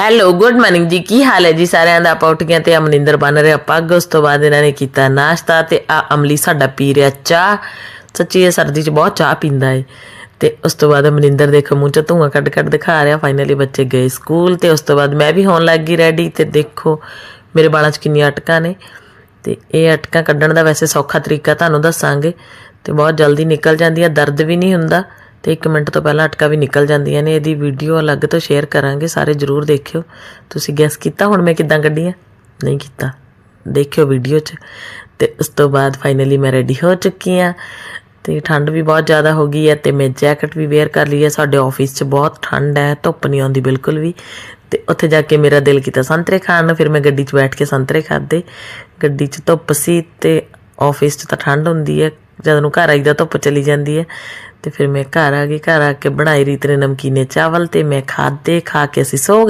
Hello good morning ਜੀ। ਕੀ ਹਾਲ ਹੈ ਜੀ? ਸਾਰਿਆਂ ਦਾ ਆਪਾਂ ਉੱਠ ਗਏ ਤੇ ਅਮਨਿੰਦਰ ਬਣ ਰਿਹਾ ਪੱਗ ਉਸ ਤੋਂ ਬਾਅਦ ਇਹਨਾਂ ਨੇ ਕੀਤਾ ਨਾਸ਼ਤਾ ਤੇ ਆ ਅਮਲੀ ਸਾਡਾ ਪੀ ਰਿਹਾ ਚਾਹ। ਸੱਚੀ ਇਹ ਸਰਦੀ 'ਚ ਬਹੁਤ ਚਾਹ ਪੀਂਦਾ ਏ। ਤੇ ਉਸ ਤੋਂ ਬਾਅਦ ਮਨਿੰਦਰ ਦੇਖੋ ਮੂੰਹ 'ਚ ਧੂਆਂ ਕੱਢ ਕੱਢ ਦਿਖਾ ਰਿਹਾ। ਫਾਈਨਲੀ ਬੱਚੇ ਗਏ ਸਕੂਲ ਤੇ ਉਸ ਤੋਂ ਬਾਅਦ ਮੈਂ ਵੀ ਹੋਣ ਲੱਗ ਗਈ ਰੈਡੀ ਤੇ ਦੇਖੋ ਮੇਰੇ ਬਾਲਾਂ 'ਚ ਕਿੰਨੀਆਂ ਅਟਕਾਂ ਨੇ। ਤੇ ਇਹ ਅਟਕਾਂ ਕੱਢਣ ਦਾ ਵੈਸੇ ਸੌਖਾ ਤਰੀਕਾ ਤੁਹਾਨੂੰ ਦੱਸਾਂਗੇ। ਤੇ ਬਹੁਤ ਜਲਦੀ ਨਿਕਲ ਜਾਂਦੀਆਂ, ਦਰਦ ਵੀ ਨਹੀਂ ਹੁੰਦਾ। ਤੇ 1 ਮਿੰਟ ਤੋਂ ਪਹਿਲਾਂ ਅਟਕਾ ਵੀ ਨਿਕਲ ਜਾਂਦੀਆਂ ਨੇ। ਇਹਦੀ ਵੀਡੀਓ ਅਲੱਗ ਤੋਂ ਸ਼ੇਅਰ ਕਰਾਂਗੇ, ਸਾਰੇ ਜਰੂਰ ਦੇਖਿਓ। ਤੁਸੀਂ ਗੈਸ ਕੀਤਾ? ਹੁਣ ਮੈਂ ਕਿੱਦਾਂ ਕੱਢੀਆਂ? ਨਹੀਂ ਕੀਤਾ। ਦੇਖਿਓ ਵੀਡੀਓ 'ਚ। ਤੇ ਉਸ ਤੋਂ ਬਾਅਦ ਫਾਈਨਲੀ ਮੈਂ ਰੈਡੀ ਹੋ ਚੁੱਕੀ ਆ ਤੇ ਠੰਡ ਵੀ ਬਹੁਤ ਜ਼ਿਆਦਾ ਹੋ ਗਈ ਹੈ ਤੇ ਮੈਂ ਜੈਕਟ ਵੀ ਵੇਅਰ ਕਰ ਲਈ ਹੈ। ਸਾਡੇ ਆਫਿਸ 'ਚ ਬਹੁਤ ਠੰਡ ਹੈ, ਧੁੱਪ ਨਹੀਂ ਆਉਂਦੀ ਬਿਲਕੁਲ ਵੀ। ਤੇ ਉੱਥੇ ਜਾ ਕੇ ਮੇਰਾ ਦਿਲ ਕੀਤਾ ਸੰਤਰੇ ਖਾਣ ਨੂੰ। ਫਿਰ ਮੈਂ ਗੱਡੀ 'ਚ ਬੈਠ ਕੇ ਸੰਤਰੇ ਖਾਦੇ ਗੱਡੀ 'ਚ ਧੁੱਪ ਸੀ ਤੇ ਆਫਿਸ 'ਚ ਤਾਂ ਠੰਡ ਹੁੰਦੀ ਹੈ। ਜਦ ਨੂੰ ਘਰ ਆਈਦਾ ਧੁੱਪ ਚਲੀ ਜਾਂਦੀ ਹੈ, ਤੇ ਫਿਰ ਮੈਂ ਘਰ ਆ ਗਈ, ਘਰ ਆ ਕੇ ਬਣਾਈ ਰੀਤ ਨੇ ਨਮਕੀਨੇ ਚਾਵਲ ਤੇ ਮੈਂ ਖਾਦੇ, ਖਾ ਕੇ ਅਸੀਂ ਸੋ ਗਏ।